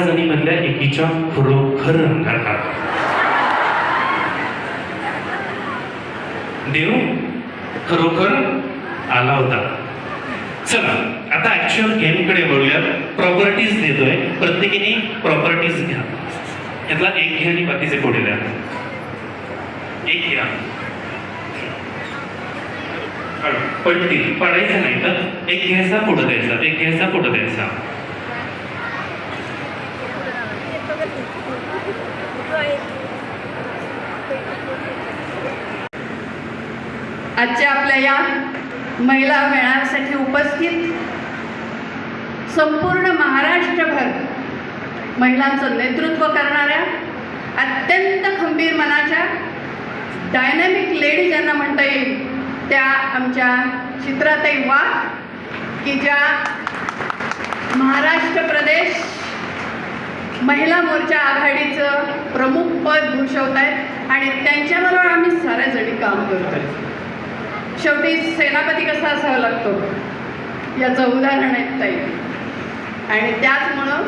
हिच्या खरोखर रंगात आला देव खरोखर आला होता. चला आता ऍक्च्युअल गेमकडे वळूया प्रॉपर्टीज देतोय. प्रत्येकीने प्रॉपर्टीज घ्या. यातला एक घ्या आणि बाकीचे पुढे द्या. एक घ्या. पडतील. पडायचं नाही तर एक घ्यायचा पुढं द्यायचा. एक घ्यायचा पुढं द्यायचा. आजच्या आपल्या या महिला मेळाव्यासाठी उपस्थित संपूर्ण महाराष्ट्रभर महिलांचं नेतृत्व करणाऱ्या अत्यंत खंबीर मनाच्या डायनॅमिक लेडी ज्यांना म्हणता येईल त्या आमच्या चित्रातही वाघ की ज्या महाराष्ट्र महिला मोर्चा आघाडीचं प्रमुख पद भूषवत आहेत आणि त्यांच्याबरोबर आम्ही साऱ्या जणी काम करतोय. शेवटी सेनापती कसा असावा लागतो? याचं उदाहरण आहे ताई. आणि त्याचमुळं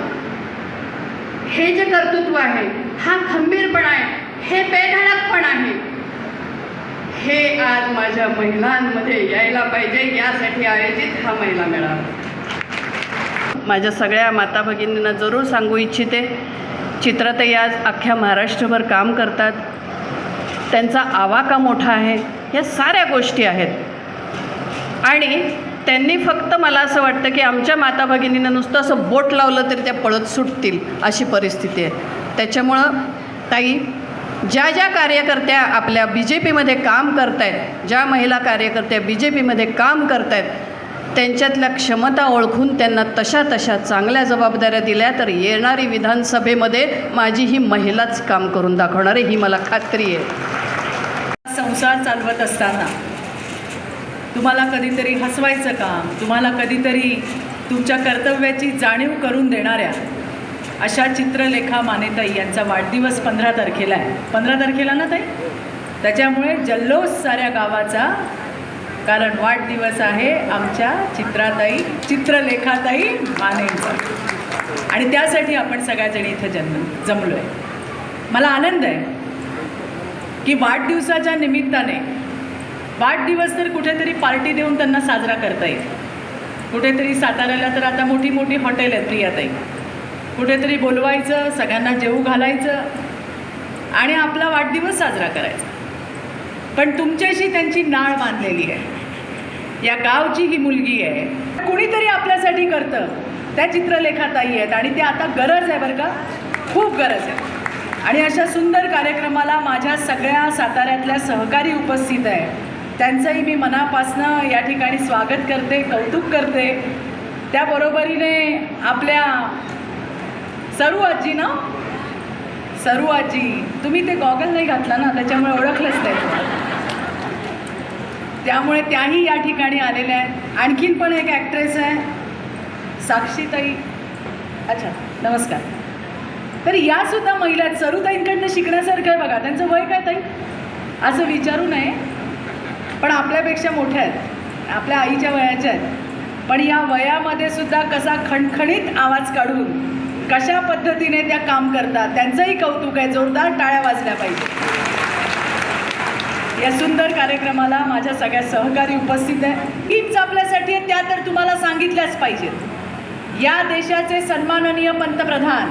हे जे कर्तृत्व आहे हा खंबीरपणा आहे हे बेधडकपण आहे हे आज माझ्या महिलांमध्ये यायला पाहिजे यासाठी आयोजित हा महिला मेळावा माझ्या सगळ्या माता भगिनींना जरूर सांगू इच्छिते. चित्रताई आज अख्ख्या महाराष्ट्रभर काम करतात. त्यांचा आवाका मोठा आहे? या साऱ्या गोष्टी आहेत. आणि त्यांनी फक्त मला असं वाटतं की आमच्या माता भगिनींना नुसतं असं बोट लावलं तरी त्या पळत सुटतील अशी परिस्थिती आहे. त्याच्यामुळं ताई ज्या ज्या कार्यकर्त्या आपल्या बी जे पीमध्ये काम करत आहेत ज्या महिला कार्यकर्त्या बी जे पीमध्ये काम करत आहेत त्यांच्यातल्या क्षमता ओळखून त्यांना तशा तशा चांगल्या जबाबदाऱ्या दिल्या तर येणारी विधानसभेमध्ये माझी ही महिलाच काम करून दाखवणार आहे ही मला खात्री आहे. संसार चालवत असताना तुम्हाला कधीतरी हसवायचं काम तुम्हाला कधीतरी तुमच्या कर्तव्याची जाणीव करून देणाऱ्या अशा चित्रलेखा मानेताई यांचा वाढदिवस पंधरा तारखेला आहे. पंधरा तारखेला ना ताई? त्याच्यामुळे जल्लोष साऱ्या गावाचा कारण वाढदिवस आहे आमच्या चित्राताई चित्रलेखाताई मानेंचा. आणि त्यासाठी आपण सगळ्याजणी इथं जन्म जमलो आहे मला आनंद आहे की वाढदिवसाच्या निमित्ताने वाढदिवस तर कुठेतरी पार्टी देऊन त्यांना साजरा करता येईल. कुठेतरी साताऱ्याला तर आता मोठी मोठी हॉटेल आहेत प्रियाताई. कुठेतरी बोलवायचं सगळ्यांना जेवू घालायचं आणि आपला वाढदिवस साजरा करायचा. पण तुमच्याशी त्यांची नाळ बांधलेली आहे. या गावची ही मुलगी आहे. कुणीतरी आपल्यासाठी करतं. त्या चित्रलेखाताई आहेत आणि ते आता गरज आहे बरं का? खूप गरज आहे. आणि अशा सुंदर कार्यक्रमाला माझ्या सगळ्या साताऱ्यातल्या सहकारी उपस्थित आहे. त्यांचंही मी मनापासनं या ठिकाणी स्वागत करते कौतुक करते. त्याबरोबरीने आपल्या सरू आजी ना? सरू आजी तुम्ही ते गॉगल नाही घातला ना? त्याच्यामुळे ओळखलंच नाही तुम्हाला. त्यामुळे त्याही या ठिकाणी आलेल्या आहेत. आणखीन पण एक ॲक्ट्रेस आहे. साक्षीताई. अच्छा नमस्कार. तर या सुद्धा महिला सरुताईंकडनं शिकण्यासारखं आहे बघा. त्यांचं वय काय ताई? असं विचारू नये. पण आपल्यापेक्षा मोठ्या आहेत. आपल्या आईच्या वयाच्या आहेत. पण या वयामध्ये सुद्धा कसा खणखणीत आवाज काढून कशा पद्धतीने त्या काम करतात त्यांचंही कौतुक आहे. जोरदार टाळ्या वाजल्या पाहिजे. या सुंदर कार्यक्रमाला माझ्या सगळ्या सहकारी उपस्थित आहे. हीच आपल्यासाठी आहे त्या तर तुम्हाला सांगितल्याच पाहिजेत. या देशाचे सन्माननीय पंतप्रधान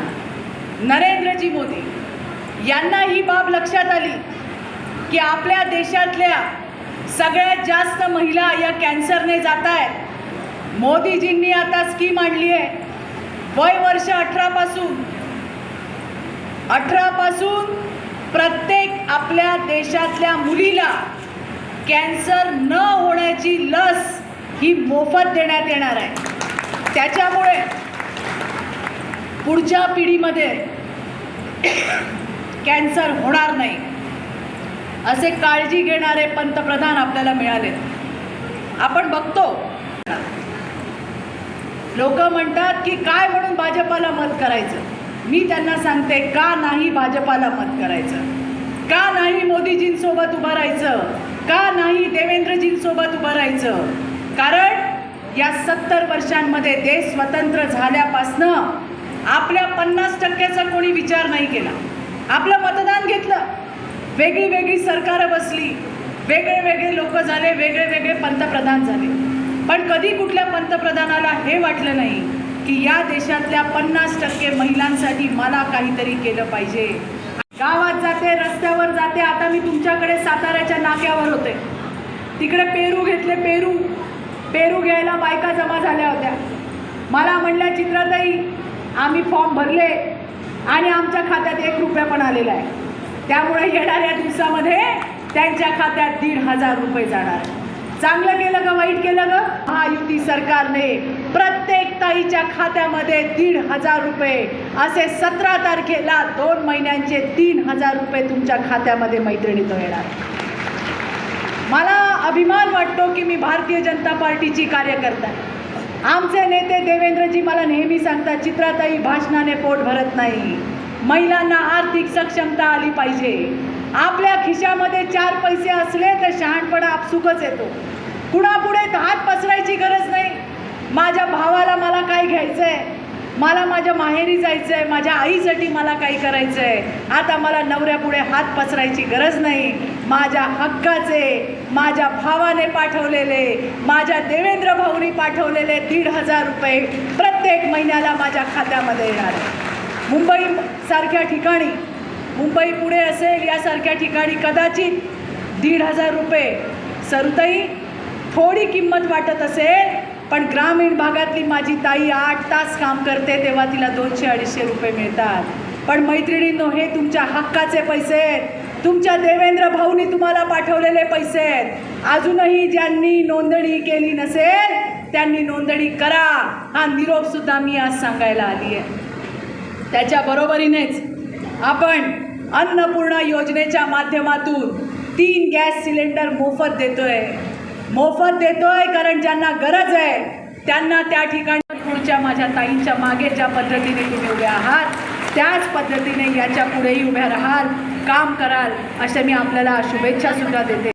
नरेंद्रजी मोदी यांना ही बाब लक्षात आली की आपल्या देशातल्या सगळ्यात जास्त महिला या कॅन्सरने जात आहेत मोदीजींनी आता स्कीम आणली आहे. वय वर्ष अठरापासून अठरापासून प्रत्येक आपल्या देशातल्या मुलीला कॅन्सर न होण्याची लस ही मोफत देण्यात येणार आहे. त्याच्यामुळे पुढच्या पिढीमध्ये कॅन्सर होणार नाही. असे काळजी घेणारे पंतप्रधान आपल्याला मिळाले आपण बघतो. लोक म्हणतात की काय म्हणून भाजपाला मत करायचं? मी त्यांना सांगते का नाही भाजपाला मत करायचं? का नाही मोदीजींसोबत उभं राहायचं? का नाही देवेंद्रजींसोबत उभं राहायचं? कारण या सत्तर वर्षांमध्ये देश स्वतंत्र झाल्यापासनं आपल्या पन्नास टक्क्याचा कोणी विचार नाही केला. आपलं मतदान घेतलं. वेगळी वेगळी सरकारं बसली. वेगळे वेगळे लोक झाले वेगळे वेगळे पंतप्रधान झाले. पण कधी कुठल्या पंतप्रधानाला हे वाटलं नाही? की या देशातल्या पन्नास टक्के महिलांसाठी मला काहीतरी केलं पाहिजे. गावात जाते रस्त्यावर जाते. आता मी तुमच्याकडे साताऱ्याच्या नाक्यावर होते. तिकडे पेरू घेतले पेरू. पेरू घ्यायला बायका जमा झाल्या होत्या. मला म्हणल्या चित्राताई आम्ही फॉर्म भरले आणि आमच्या खात्यात एक रुपया पण आलेला आहे. त्यामुळे येणाऱ्या दिवसामध्ये त्यांच्या खात्यात दीड हजार रुपये जाणार. चांगलं केलं का वाईट केलं ग? महायुती सरकारने प्रत्येक ताईच्या खात्यामध्ये दीड हजार रुपये असे सतरा तारखेला दोन महिन्यांचे तीन हजार रुपये तुमच्या खात्यामध्ये मैत्रिणीत येणार. मला अभिमान वाटतो की मी भारतीय जनता पार्टीची कार्यकर्ता आहे. आमचे नेते देवेंद्रजी मला नेहमी सांगतात चित्राताई भाषणाने पोट भरत नाही. महिलांना आर्थिक सक्षमता आली पाहिजे. आपल्या खिशामध्ये चार पैसे असले तर शहाणपणा आपसुकच येतो. कुणापुढे हात पसरायची गरज नाही. माझ्या भावाला मला काय घ्यायचं आहे मला माझ्या माहेरी जायचं आहे माझ्या आईसाठी मला काही करायचं आहे आता मला नवऱ्यापुढे हात पसरायची गरज नाही. माझ्या हक्काचे माझ्या भावाने पाठवलेले माझ्या देवेंद्र भाऊनी पाठवलेले दीड हजार रुपये प्रत्येक महिन्याला माझ्या खात्यामध्ये येणार मुंबईसारख्या ठिकाणी मुंबई पुणे असेल यासारख्या ठिकाणी कदाचित दीड हजार रुपये सरुताई थोडी किंमत वाटत असेल. पण ग्रामीण भागातली माझी ताई आठ तास काम करते तेव्हा तिला दोनशे अडीचशे रुपये मिळतात. पण मैत्रिणींनो हे तुमच्या हक्काचे पैसे आहेत. तुमच्या देवेंद्र भाऊनी तुम्हाला पाठवलेले पैसे आहेत. अजूनही ज्यांनी नोंदणी केली नसेल त्यांनी नोंदणी करा. हा निरोप सुद्धा मी आज सांगायला आली आहे त्याच्या बरोबरीनेच आपण अन्नपूर्णा योजनेच्या माध्यमातून तीन गॅस सिलेंडर मोफत देतोय. मोफत देतोय कारण ज्यांना गरज आहे त्यांना त्या ठिकाणी पुढच्या माझ्या ताईंच्या मागे ज्या पद्धतीने तुम्ही उभे आहात त्याच पद्धतीने याच्या पुढेही उभ्या राहाल काम कराल अशा मी आपल्याला शुभेच्छा सुद्धा देते.